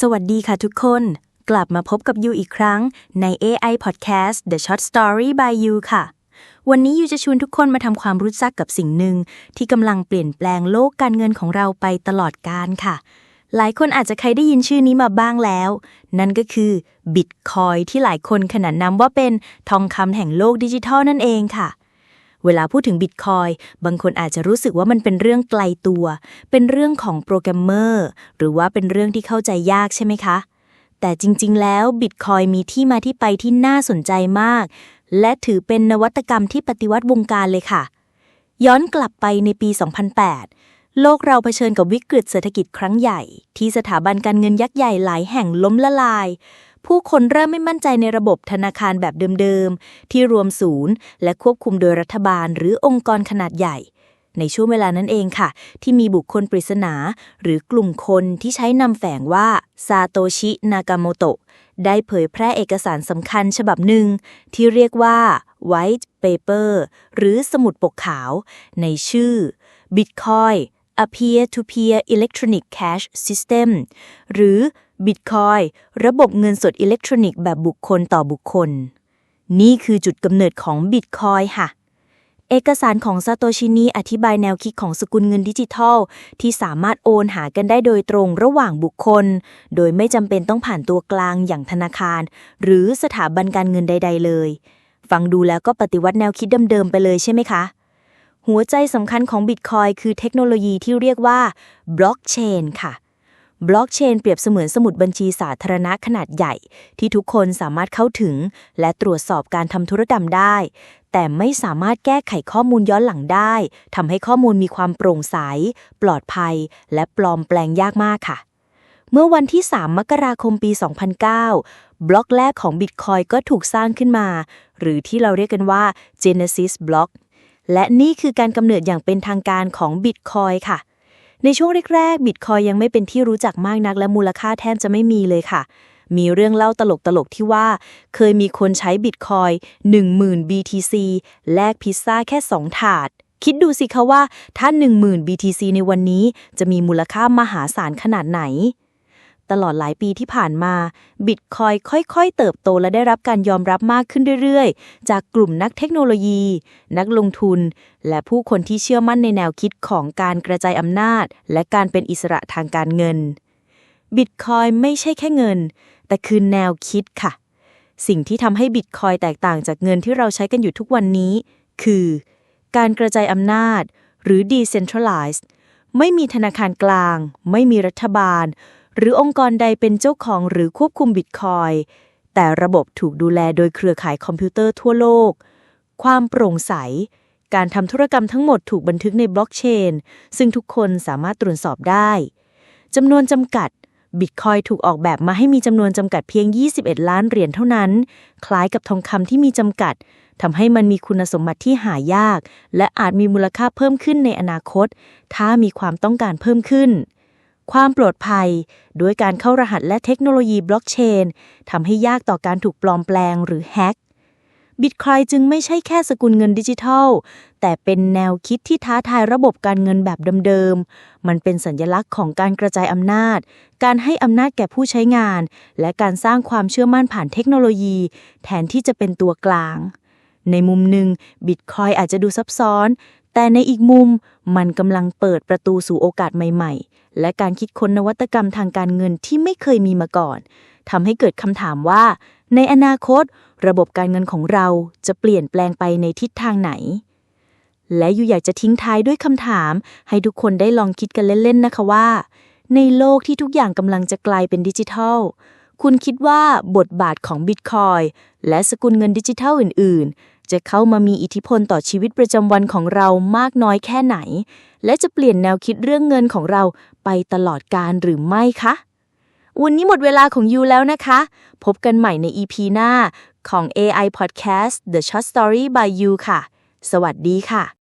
สวัสดีค่ะทุกคน กลับมาพบกับยูอีกครั้งใน AI Podcast The Short Story by You ค่ะ วันนี้ยูจะชวนทุกคนมาทำความรู้จักกับสิ่งหนึ่ง ที่กำลังเปลี่ยนแปลงโลกการเงินของเราไปตลอดกาลค่ะ หลายคนอาจจะเคยได้ยินชื่อนี้มาบ้างแล้ว นั่นก็คือบิตคอยที่หลายคนขนานนามว่าเป็นทองคำแห่งโลกดิจิทัลนั่นเองค่ะเเวลาพูดถึงบิตคอยบางคนอาจจะรู้สึกว่ามันเป็นเรื่องไกลตัว เป็นเรื่องของโปรแกรมเมอร์หรือว่าเป็นเรื่องที่เข้าใจยากใช่ไหมคะ แต่จริง ๆ แล้วบิตคอยมีที่มาที่ไปที่น่าสนใจมาก และถือเป็นนวัตกรรมที่ปฏิวัติวงการเลยค่ะ ย้อนกลับไปในปี 2008 โลกเราเผชิญกับวิกฤตเศรษฐกิจครั้งใหญ่ ที่สถาบันการเงินยักษ์ใหญ่หลายแห่งล้มละลาย ผู้คนเริ่มไม่มั่นใจในระบบธนาคารแบบเดิมๆ ที่รวมศูนย์ และควบคุมโดยรัฐบาลหรือองค์กรขนาดใหญ่ ในช่วงเวลานั้นเองค่ะ ที่มีบุคคลปริศนา หรือกลุ่มคนที่ใช้นำแฝงว่าซาโตชิ นากาโมโตะได้เผยแพร่เอกสารสำคัญฉบับหนึ่ง ที่เรียกว่า White Paper หรือสมุดปกขาว ในชื่อ Bitcoin a peer-to-peer electronic cash system หรือ Bitcoin ระบบเงินสดอิเล็กทรอนิกส์แบบบุคคลต่อบุคคล นี่คือจุดกำเนิดของ Bitcoin ค่ะ เอกสารของซาโตชินีอธิบายแนวคิดของสกุลเงินดิจิทัล ที่สามารถโอนหากันได้โดยตรงระหว่างบุคคล โดยไม่จำเป็นต้องผ่านตัวกลางอย่างธนาคาร หรือสถาบันการเงินใด ๆ เลย ฟังดูแล้วก็ปฏิวัติแนวคิดเดิมๆไปเลยใช่ไหมคะ หัวใจสำคัญของบิตคอยคือเทคโนโลยีที่เรียกว่าบล็อกเชนค่ะบล็อกเชนเปรียบเสมือนสมุดบัญชีสาธารณะขนาดใหญ่ ที่ทุกคนสามารถเข้าถึง และตรวจสอบการทำธุรกรรมได้ แต่ไม่สามารถแก้ไขข้อมูลย้อนหลังได้ทำให้ข้อมูลมีความโปร่งใส ปลอดภัย และปลอมแปลงยากมากค่ะ เมื่อวันที่ 3 มกราคมปี 2009 บล็อกแรกของ Bitcoin ก็ถูกสร้างขึ้นมา หรือที่เราเรียกกันว่า Genesis Block และนี่คือการกำเนิดอย่างเป็นทางการของ Bitcoin ค่ะ ในช่วงแรกๆ Bitcoin ยังไม่เป็นที่รู้จักมากนัก และมูลค่าแทบจะไม่มีเลยค่ะ มีเรื่องเล่าตลกๆ ที่ว่า เคยมีคนใช้ Bitcoin 10,000 BTC แลกพิซซ่าแค่ 2 ถาด คิดดูสิคะว่าถ้า10,000 BTC ในวันนี้จะมีมูลค่ามหาศาลขนาดไหน ตลอดหลายปีที่ผ่านมาบิตคอยค่อย ๆ เติบโตและได้รับการยอมรับมากขึ้นเรื่อยๆ จากกลุ่มนักเทคโนโลยี นักลงทุน และผู้คนที่เชื่อมั่นในแนวคิดของการกระจายอำนาจ และการเป็นอิสระทางการเงินบิตคอยไม่ใช่แค่เงิน แต่คือแนวคิดค่ะ สิ่งที่ทำให้บิตคอยแตกต่างจากเงินที่เราใช้กันอยู่ทุกวันนี้ คือ การกระจายอำนาจ หรือ decentralized ไม่มีธนาคารกลาง ไม่มีรัฐบาล หรือองค์กรใดเป็นเจ้าของหรือควบคุมบิตคอยแต่ระบบถูกดูแลโดยเครือข่ายคอมพิวเตอร์ทั่วโลก ความโปร่งใส การทำธุรกรรมทั้งหมดถูกบันทึกในบล็อกเชน ซึ่งทุกคนสามารถตรวจสอบได้จำนวนจำกัดบิตคอยถูกออกแบบมาให้มีจำนวนจำกัดเพียง 21 ล้านเหรียญเท่านั้น คล้ายกับทองคำที่มีจำกัดทำให้มันมีคุณสมบัติที่หายาก และอาจมีมูลค่าเพิ่มขึ้นในอนาคต ถ้ามีความต้องการเพิ่มขึ้น ความปลอดภัย ด้วยการเข้ารหัสและเทคโนโลยีบล็อกเชนทำให้ยากต่อการถูกปลอมแปลงหรือแฮ็กบิตคอยจึงไม่ใช่แค่สกุลเงินดิจิทัล แต่เป็นแนวคิดที่ท้าทายระบบการเงินแบบเดิมๆ มันเป็นสัญลักษณ์ของการกระจายอำนาจ การให้อำนาจแก่ผู้ใช้งาน และการสร้างความเชื่อมั่นผ่านเทคโนโลยี แทนที่จะเป็นตัวกลาง ในมุมหนึ่งบิตคอยอาจจะดูซับซ้อน แต่ในอีกมุมมันกำลังเปิดประตูสู่โอกาสใหม่ ๆ และการคิดค้นนวัตกรรมทางการเงินที่ไม่เคยมีมาก่อนทำให้เกิดคำถามว่า ในอนาคต ระบบการเงินของเราจะเปลี่ยนแปลงไปในทิศทางไหน และอยู่อยากจะทิ้งท้ายด้วยคำถาม ให้ทุกคนได้ลองคิดกันเล่นๆนะคะว่า ในโลกที่ทุกอย่างกำลังจะกลายเป็นดิจิทัล คุณคิดว่าบทบาทของบิตคอยและสกุลเงินดิจิทัลอื่น ๆ จะเข้ามามีอิทธิพลต่อชีวิตประจำวันของเรามากน้อยแค่ไหน และจะเปลี่ยนแนวคิดเรื่องเงินของเราไปตลอดการหรือไม่คะ วันนี้หมดเวลาของยูแล้วนะคะ พบกันใหม่ใน EP หน้าของ AI Podcast The Short Story by You ค่ะ สวัสดีค่ะ